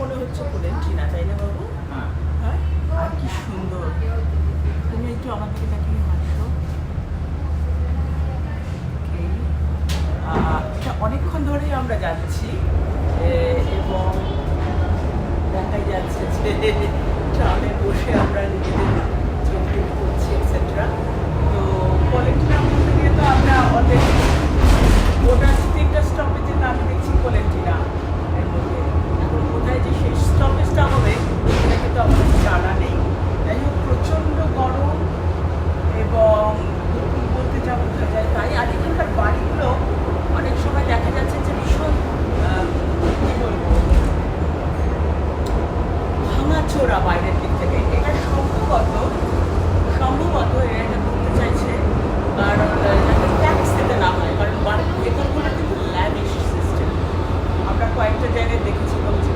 মনে হচ্ছে কোলেন্টিনা তাই না বাবু? হ্যাঁ। হ্যাঁ? আর কি সুন্দর। তুমি একটু আমার দিকে তাকিয়ে হাসো। এটা অনেকক্ষণ ধরেই আমরা যাচ্ছি। এবং দেখাই যাচ্ছে যে ভাঙাচোরা বাইরের দিক থেকে এটা সম্ভবত সম্ভবত এরা এটা করতে চাইছে আহ, যাতে ট্যাক্স দিতে না হয় কারণ বাড়ির ভেতরগুলো কিন্তু ল্যাবিশ সিস্টেম আমরা কয়েকটা জায়গায় দেখেছিলাম যে